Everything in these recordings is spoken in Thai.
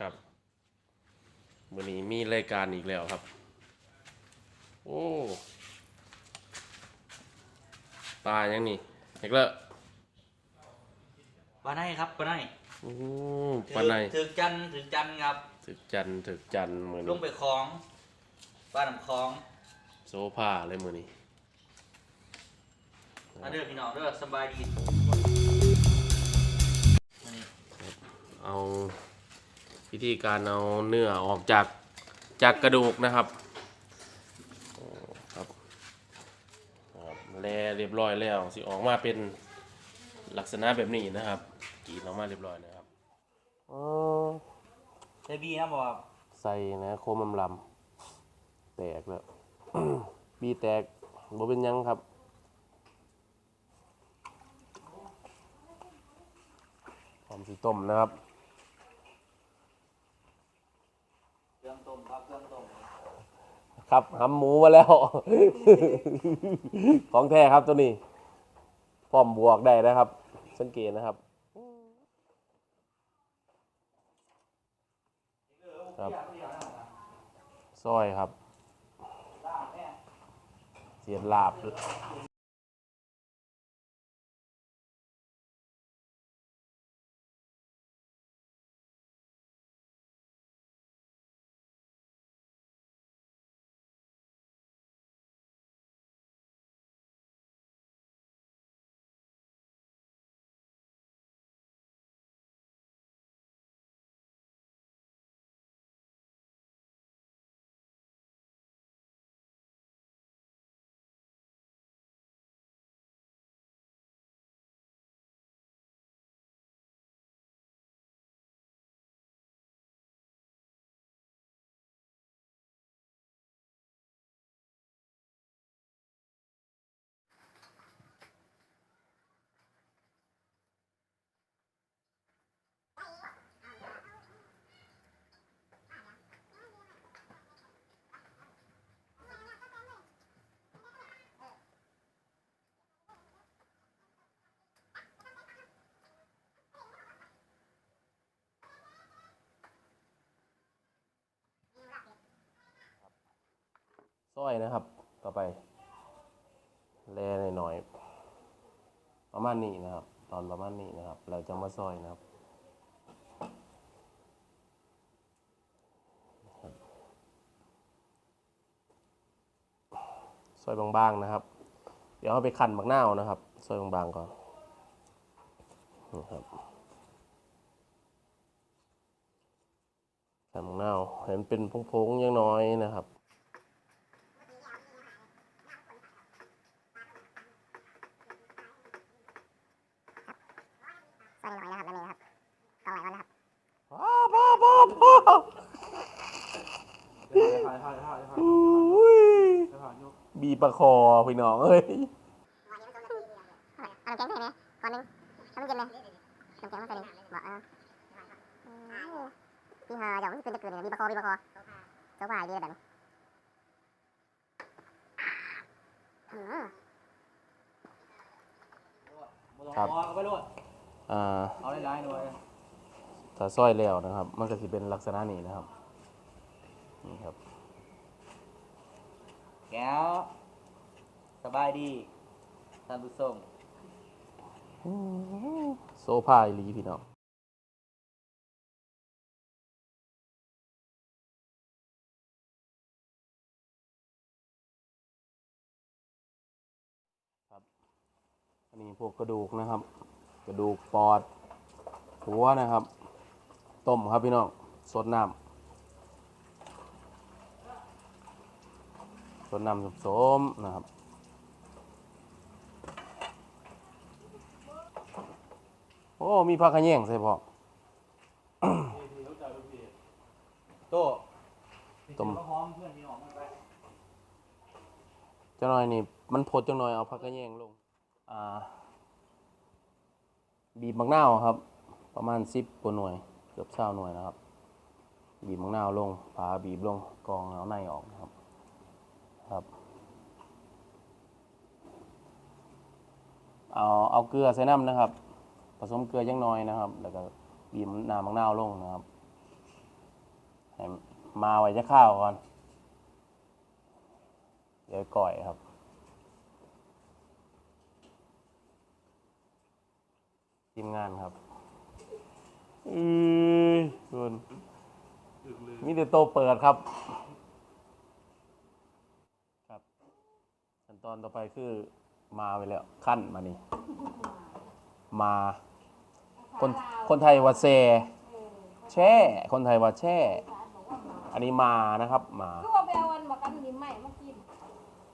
ครับวันนี้มีรายการอีกแล้วครับ โอ้ปลายังนี่เอกเลอะปลาไนครับปลาไนโอ้ปลาในถึกจันทร์ถึกจันทร์ครับถึกจันทร์ถึกจันทร์มือลนี้งไปคลองปลาน้ำคลอง โซฟาเลยมือนี้มาเด้อพี่น้องเด้อสบายดีมานี่เอา วิธีการเอาเนื้อออกจากจากกระดูกนะครับโอ้ครับครับแลเรียบร้อยแล้วสิออกมาเป็นลักษณะแบบนี้นะครับกรีดออกมาเรียบร้อยนะครับอ๋อเซบีนะบอก ใส่นะโคมลำลำแตกแล้วบีแตกบ่เป็นหยังครับหอมสีต้มนะครับ เค รื่องต้มครับเครื่องต้มครับหำหมูมาแล้ว ของแท้ครับตัวนี้พร้อมบวกได้นะครับ สังเกตนะครับ ครับซอยครับ เสียนลาบ ซอยนะครับ ต่อไปแล่หน่อยๆประมาณนี้นะครับ ตอนประมาณนี้นะครับ เราจะมาซอยนะครับซอยบางๆนะครับ เดี๋ยวเอาไปคั่นบักหน้าวนะครับซอยบางๆก่อนนี่ครับคั่นบักหน้าวเห็นเป็นพงๆยังน้อยนะครับ ซอยหน่อยนะครับนั่นเองครับเกาไหลก่อนนะครับพ่อพ่อพ่อพ่อถ่ายถ่ายถ่ายถ่ายถ่ายอุ้ยถ่ายยกบีบประคอพี่น้องเอ้ยเอาน้ำแข็งใส่ไหมก่อนหนึงทำมันเย็นเลยน้ำแข็งมาใส่หนึ่งบอกเอออืมพี่ฮาเดี๋ยวมันจะเป็นตะเกียบเนี่ยบีบประคอบีบประคอเจ้าบ่ายดีแบบนี้อืมครับเอาไปโลดอ่าเอาหลายๆหน่อยถ้าซอยแล้วนะครับ มันก็จะเป็นลักษณะนี้นะครับ นี่ครับ แก้ว สบายดีท่านผู้ชมโซฟาอีหลีพี่น้องครับ อันนี้พวกกระดูกนะครับ กระดูกปอด หัวนะครับ ต้มครับพี่น้องสดน้ำสดน้ำสมๆนะครับโอ้มีผักขะแยงใส่พอโต้ต้มพร้อมเพื่อนพี่น้องมันไปจังหน่อยนี่มันพดจังหน่อยเอาผักกระแยงลง อ่า บีบมะนาวครับ ประมาณสิบกว่าหน่วย เกือบเศร้าหน่วยนะครับ บีบมะนาวลงผาบีบลงกองเอาในออกนะครับ ครับเอาเอาเกลือใส่น้ำนะครับ ผสมเกลือยังน้อยนะครับ แล้วก็บีบน้ำมะนาวลงนะครับให้มาไว้จะข้าวก่อนเดี๋ยวก่อยครับ ทีมงานครับอือคุณมีแต่โตเปิดครับ ครับขั้นตอนต่อไปคือมาไปแล้วขั้นมานี่ มา คนคนไทยว่าแซแช่ คนไทยว่าแช่ อันนี้มานะครับ มาก็ว่าไปเอาวันมากันนี่ใหม่มากิน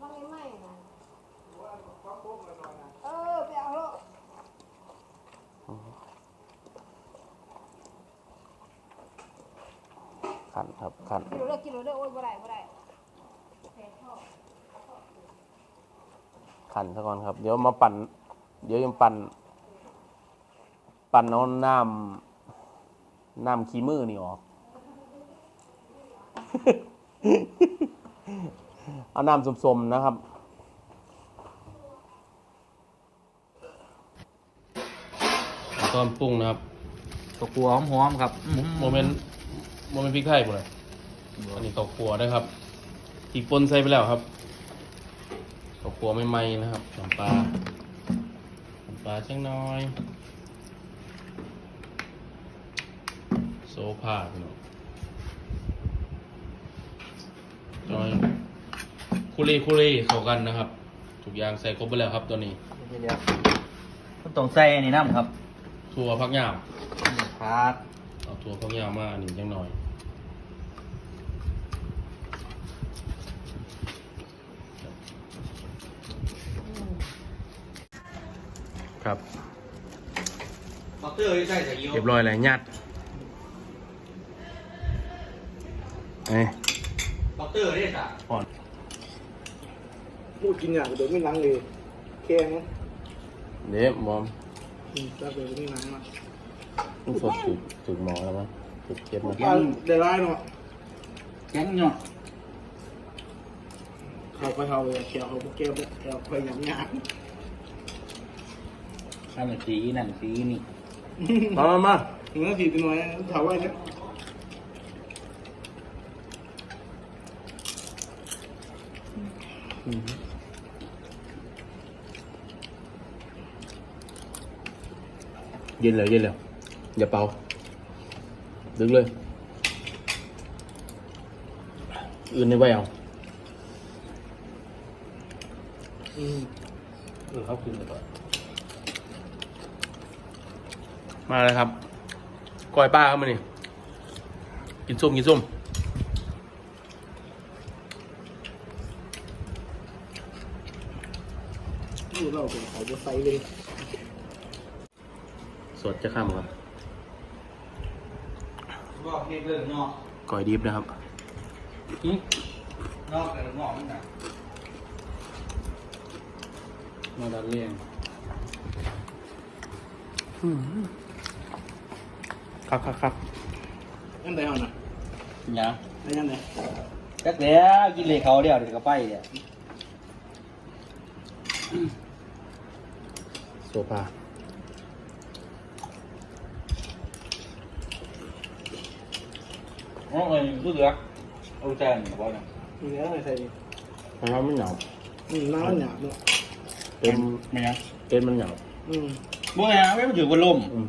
มาไม่ใหม่นะเออไปเอาแล้ว ขั้นครับขั้นกินเลยกินเลยโอ้ยบ่ได้บ่ได้ขันซะก่อนครับ เดี๋ยวมาปั่น เดี๋ยวยังปั่น ปั่นเอาน้ำน้ำขี้มือนี่ออก เอาน้ำสมๆนะครับตอนปรุงนะครับตัวกลัวหอมๆครับโมเมนต์ โมเมนต์พริกไทยหมดเลยอันนี้ข้าวคั่วนะครับอีกปนใส่ไปแล้วครับข้าวคั่วไม่ไหม้นะครับน้ำปลาน้ำปลาจังน้อย โซฟาพี่น้องจอยคุเรคุเรเข้ากันนะครับ ทุกอย่างใส่ครบไปแล้วครับตัวนี้เดี๋ยวมันต้องใส่อันนี้น้ำครับ ถั่วพักยาวครับเอาถั่วพักยาวมาอันนี้จังหน่อย ครับบักเตอร์ใส่ใส่เยเรียบร้อยแล้วยัดเอ้ยบักเตอร์ได้จ้ะอ่อน พูดกินอย่างเดี๋ยวไม่ล้างเลยแค่นั้นเดี๋ยวมอมอืมจะเดี๋ยวไม่ล้างมาต้องสดถึกถึกหมอแล้วมั้ยถึกเจ็บนะปลาเดี๋ยวร้ายเนาะแข็งเนาะเขาไปเขาเลยเขียวเขาเกี่ยวเขียวไปหยำหยาบ อันนั้นสีนั่นสีนี่มามามาถึงนาทีตัวน้อยเถาไว้เนี่ยเย็นเลยเย็นเลยอย่าเป่าดึงเลย อื่นในไว้เอาอืมเออเขาคืนไปก่อน มาเลยครับก้อยป้าเข้ามานี่กินส้มกินส้มดูเราเป็นเขาจะใส่เลย สดจะข้ามครับบอกเฮ็ดเรื่องเนาะก้อยดิบนะครับนอกแต่งอกนี่นะมาดันเลี้ยง ครับครับครับนั่นได้เหรอนะยังได้ยังไงจักแล้วกินเลยเขาเดียวเดี๋ยวก็ไปเดี๋ยวโซฟาโอ้ยรู้เหลือเอาใจหนึ่งบ่เนี่ยมีแล้วไงใส่ดิเพราะว่ามันเหนียวอืมน้ำมันหยาบเนาะเป็นไม่ยังเป็นมันเหนียวอืมบ่ไงไม่มันอยู่บนลมอืม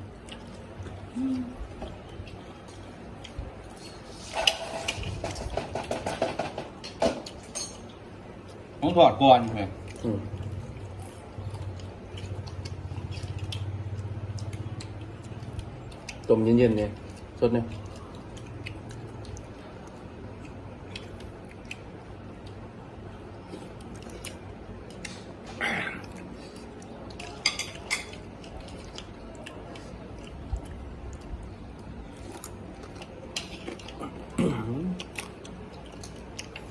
ต้อง ถอดก่อนเลยอืมต้มเย็นๆเนี่ยสดเนี่ย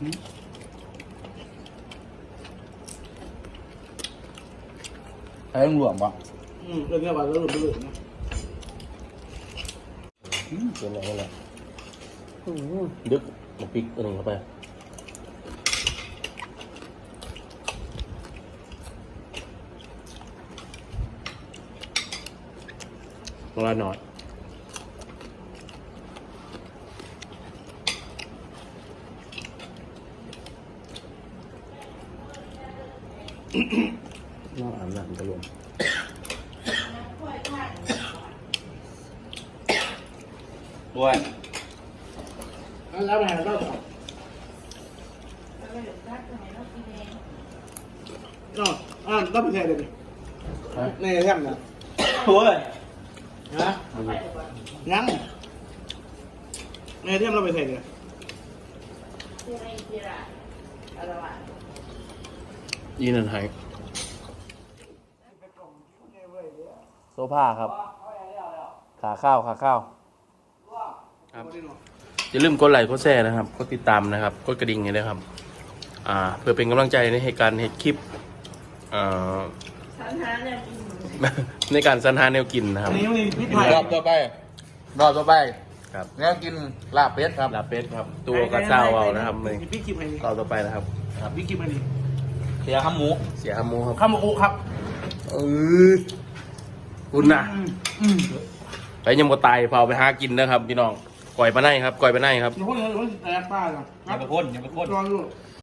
อืม ใช้หลวงปะอืมเป็นไงวะแล้วหลุดไปหลุดนะอืมเป็นไรนั่นแหะดึกาปิกอันนึงเข้าไปเวลาหน่อยอืม นอกอาบน้ำตะลมด้วยอันแล้วไปหาเราต่ออ๋ออ่าต้องไปแทนเลยในแท่มนะด้วยนะยังในแท่มเราไปแทนเลยยีนันไฮ โซฟาครับ ขาข้าวขาข้าวครับอย่าลืมกดไลค์กดแชร์นะครับกดติดตามนะครับกดกระดิ่งให้ด้วยครับ อ่า เพื่อเป็นกำลังใจในเหตุการณ์เหตุคลิปอ่าในการสรรหาแนวกินนะครับอันนี้มีพริกไทยรอบต่อไปรอบต่อไปครับแนวกินลาบเป็ดครับลาเป็ดครับ ตัวกระเจ้าเอานะครับมีนี่พริกขี้ไผ่นี่ต่อต่อไปนะครับพริกขี้ไผ่นี่เสียข้ามหมูเสียฮามูครับข้าวหมกครับเออ คุณนะอืมไปยังบ่ตายเผาไปหากินนะครับพี่น้องก่อยปลาไนครับก่อยปลาไนครับ อย่าพูดเลยอย่าพูดแต่ป้าก่อนอย่าไปพ่นอย่าไปพ่นรอดู